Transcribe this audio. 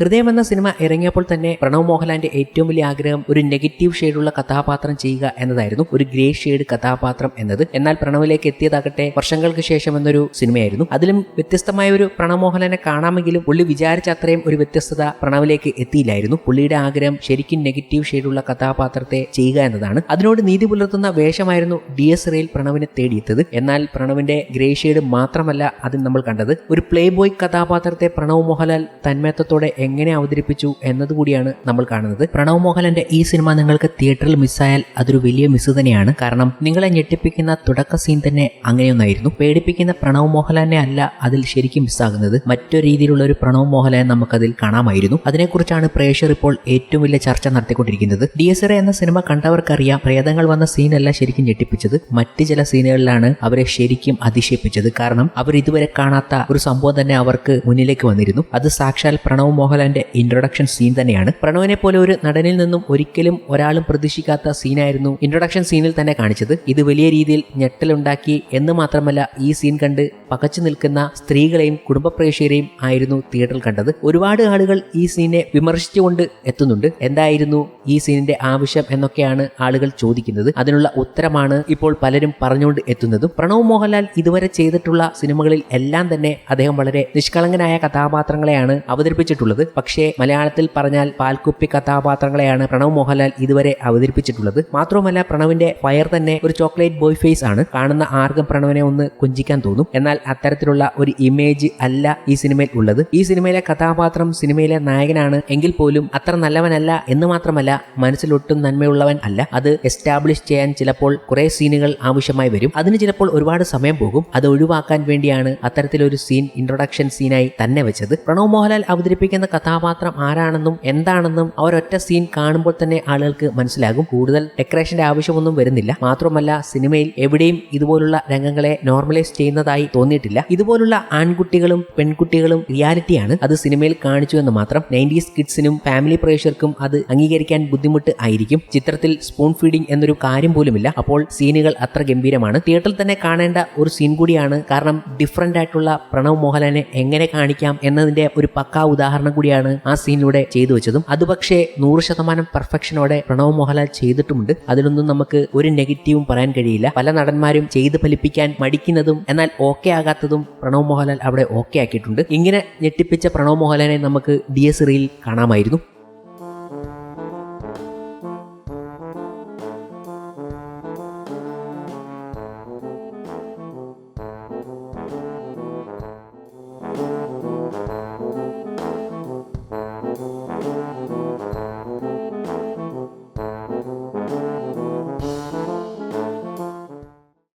ഹൃദയം എന്ന സിനിമ ഇറങ്ങിയപ്പോൾ തന്നെ പ്രണവ് മോഹൻലാലിന്റെ ഏറ്റവും വലിയ ആഗ്രഹം ഒരു നെഗറ്റീവ് ഷെയ്ഡുള്ള കഥാപാത്രം ചെയ്യുക എന്നതായിരുന്നു. ഒരു ഗ്രേ ഷെയ്ഡ് കഥാപാത്രം എന്നത്. എന്നാൽ പ്രണവിലേക്ക് എത്തിയതാകട്ടെ വർഷങ്ങൾക്ക് ശേഷം എന്നൊരു സിനിമയായിരുന്നു. അതിലും വ്യത്യസ്തമായ ഒരു പ്രണവ് മോഹൻലാലിനെ കാണാമെങ്കിലും പുള്ളി വിചാരിച്ച അത്രയും ഒരു വ്യത്യസ്തത പ്രണവിലേക്ക് എത്തിയില്ലായിരുന്നു. പുള്ളിയുടെ ആഗ്രഹം ശരിക്കും നെഗറ്റീവ് ഷെയ്ഡുള്ള കഥാപാത്രത്തെ ചെയ്യുക എന്നതാണ്. അതിനോട് നീതി പുലർത്തുന്ന വേഷമായിരുന്നു ഡി എസ് റെയിൽ പ്രണവിനെ തേടിയെത്തത് എന്നാൽ പ്രണവിന്റെ ഗ്രേ ഷെയ്ഡ് മാത്രമല്ല അതിൽ നമ്മൾ കണ്ടത്. ഒരു പ്ലേ ബോയ് കഥാപാത്രത്തെ പ്രണവ് മോഹൻലാൽ തന്മയത്വത്തോടെ എങ്ങനെ അവതരിപ്പിച്ചു എന്നതുകൂടിയാണ് നമ്മൾ കാണുന്നത്. പ്രണവ് മോഹൻലാലിന്റെ ഈ സിനിമ നിങ്ങൾക്ക് തിയേറ്ററിൽ മിസ്സായാൽ അതൊരു വലിയ മിസ് തന്നെയാണ്. കാരണം നിങ്ങളെ ഞെട്ടിപ്പിക്കുന്ന തുടക്ക സീൻ തന്നെ അങ്ങനെയൊന്നായിരുന്നു. പേടിപ്പിക്കുന്ന പ്രണവ് മോഹൻലാലിനെ അല്ല അതിൽ ശരിക്കും മിസ്സാകുന്നത് മറ്റൊരു രീതിയിലുള്ള ഒരു പ്രണവ് മോഹൻലാൽ നമുക്കതിൽ കാണാമായിരുന്നു. അതിനെക്കുറിച്ചാണ് പ്രേക്ഷർ ഇപ്പോൾ ഏറ്റവും വലിയ ചർച്ച നടത്തിക്കൊണ്ടിരിക്കുന്നത്. ഡി എസ് എന്ന സിനിമ കണ്ടവർക്കറിയാം. പ്രേതങ്ങൾ വന്ന സീനല്ല ശരിക്കും ഞെട്ടിപ്പിച്ചത്. മറ്റ് ചില സീനുകളിലാണ് അവരെ ശരിക്കും അതിശയിപ്പിച്ചത്. കാരണം അവർ ഇതുവരെ കാണാത്ത ഒരു സംഭവം തന്നെ അവർക്ക് മുന്നിലേക്ക് വന്നിരുന്നു. അത് സാക്ഷാൽ പ്രണവ് മോഹൻലാലിന്റെ ഇൻട്രൊഡക്ഷൻ സീൻ തന്നെയാണ്. പ്രണവിനെ പോലെ ഒരു നടനിൽ നിന്നും ഒരിക്കലും ഒരാളും പ്രതീക്ഷിക്കാത്ത സീനായിരുന്നു ഇൻട്രൊഡക്ഷൻ സീനിൽ തന്നെ കാണിച്ചത്. ഇത് വലിയ രീതിയിൽ ഞെട്ടലുണ്ടാക്കി എന്ന് മാത്രമല്ല ഈ സീൻ കണ്ട് പകച്ചു നിൽക്കുന്ന സ്ത്രീകളെയും കുടുംബ പ്രേക്ഷകരെയും ആയിരുന്നു തിയേറ്ററിൽ കണ്ടത്. ഒരുപാട് ആളുകൾ ഈ സീനെ വിമർശിച്ചുകൊണ്ട് എത്തുന്നുണ്ട്. എന്തായിരുന്നു ഈ സീനിന്റെ ആവശ്യം എന്നൊക്കെയാണ് ആളുകൾ ചോദിക്കുന്നത്. അതിനുള്ള ഉത്തരമാണ് ഇപ്പോൾ പലരും പറഞ്ഞുകൊണ്ട് എത്തുന്നതും. പ്രണവ് മോഹൻലാൽ ഇതുവരെ ചെയ്തിട്ടുള്ള സിനിമകളിൽ എല്ലാം തന്നെ അദ്ദേഹം വളരെ നിഷ്കളങ്കനായ കഥാപാത്രങ്ങളെയാണ് അവതരിപ്പിച്ചിട്ടുള്ളത്. പക്ഷേ മലയാളത്തിൽ പറഞ്ഞാൽ പാൽക്കുപ്പി കഥാപാത്രങ്ങളെയാണ് പ്രണവ് മോഹൻലാൽ ഇതുവരെ അവതരിപ്പിച്ചിട്ടുള്ളത്. മാത്രവുമല്ല പ്രണവിന്റെ ഫയർ തന്നെ ഒരു ചോക്ലേറ്റ് ബോയ് ഫേസ് ആണ്. കാണുന്ന ആർക്കും പ്രണവിനെ ഒന്ന് കൊഞ്ചിക്കാൻ തോന്നും. എന്നാൽ അത്തരത്തിലുള്ള ഒരു ഇമേജ് അല്ല ഈ സിനിമയിൽ ഉള്ളത്. ഈ സിനിമയിലെ കഥാപാത്രം സിനിമയിലെ നായകനാണ് എങ്കിൽ പോലും അത്ര നല്ലവനല്ല എന്ന് മാത്രമല്ല മനസ്സിലൊട്ടും നന്മയുള്ളവൻ അല്ല. അത് എസ്റ്റാബ്ലിഷ് ചെയ്യാൻ ചിലപ്പോൾ കുറെ സീനുകൾ ആവശ്യമായി വരും. അതിന് ചിലപ്പോൾ ഒരുപാട് സമയം പോകും. അത് ഒഴിവാക്കാൻ വേണ്ടിയാണ് അത്തരത്തിലൊരു സീൻ ഇൻട്രൊഡക്ഷൻ സീനായി തന്നെ വെച്ചത്. പ്രണവ് മോഹൻലാൽ അവതരിപ്പിക്കുന്ന കഥാപാത്രം ആരാണെന്നും എന്താണെന്നും അവരൊറ്റ സീൻ കാണുമ്പോൾ തന്നെ ആളുകൾക്ക് മനസ്സിലാകും. കൂടുതൽ ഡെക്കറേഷന്റെ ആവശ്യമൊന്നും വരുന്നില്ല. മാത്രമല്ല സിനിമയിൽ എവിടെയും ഇതുപോലുള്ള രംഗങ്ങളെ നോർമലൈസ് ചെയ്യുന്നതായി തോന്നിയിട്ടില്ല. ഇതുപോലുള്ള ആൺകുട്ടികളും പെൺകുട്ടികളും റിയാലിറ്റിയാണ് അത് സിനിമയിൽ കാണിച്ചു എന്ന് മാത്രം നയന്റീസ് കിഡ്സിനും ഫാമിലി പ്രേക്ഷകർക്കും അത് അംഗീകരിക്കാൻ ബുദ്ധിമുട്ട് ആയിരിക്കും. ചിത്രത്തിൽ സ്പൂൺ ഫീഡിംഗ് എന്നൊരു കാര്യം പോലുമില്ല. അപ്പോൾ സീനുകൾ അത്ര ഗംഭീരമാണ്. തിയേറ്ററിൽ തന്നെ കാണേണ്ട ഒരു സീൻ കൂടിയാണ്. കാരണം ഡിഫറന്റ് ആയിട്ടുള്ള പ്രണവ് മോഹൻലാലിനെ എങ്ങനെ കാണിക്കാം എന്നതിന്റെ ഒരു പക്കാ ഉദാഹരണം കൂടിയാണ് ആ സീനിലൂടെ ചെയ്തു വെച്ചതും. അത് പക്ഷേ നൂറ് ശതമാനം പെർഫെക്ഷനോടെ പ്രണവ് മോഹൻലാൽ ചെയ്തിട്ടുമുണ്ട്. അതിലൊന്നും നമുക്ക് ഒരു നെഗറ്റീവും പറയാൻ കഴിയില്ല. പല നടന്മാരും ചെയ്ത് ഫലിപ്പിക്കാൻ മടിക്കുന്നതും എന്നാൽ ഓക്കെ ആകാത്തതും പ്രണവ് മോഹൻലാൽ അവിടെ ഓക്കെ ആക്കിയിട്ടുണ്ട്. ഇങ്ങനെ ഞെട്ടിപ്പിച്ച പ്രണവ് മോഹൻലാലിനെ നമുക്ക് ഡി എസ് റിയിൽ കാണാമായിരുന്നു.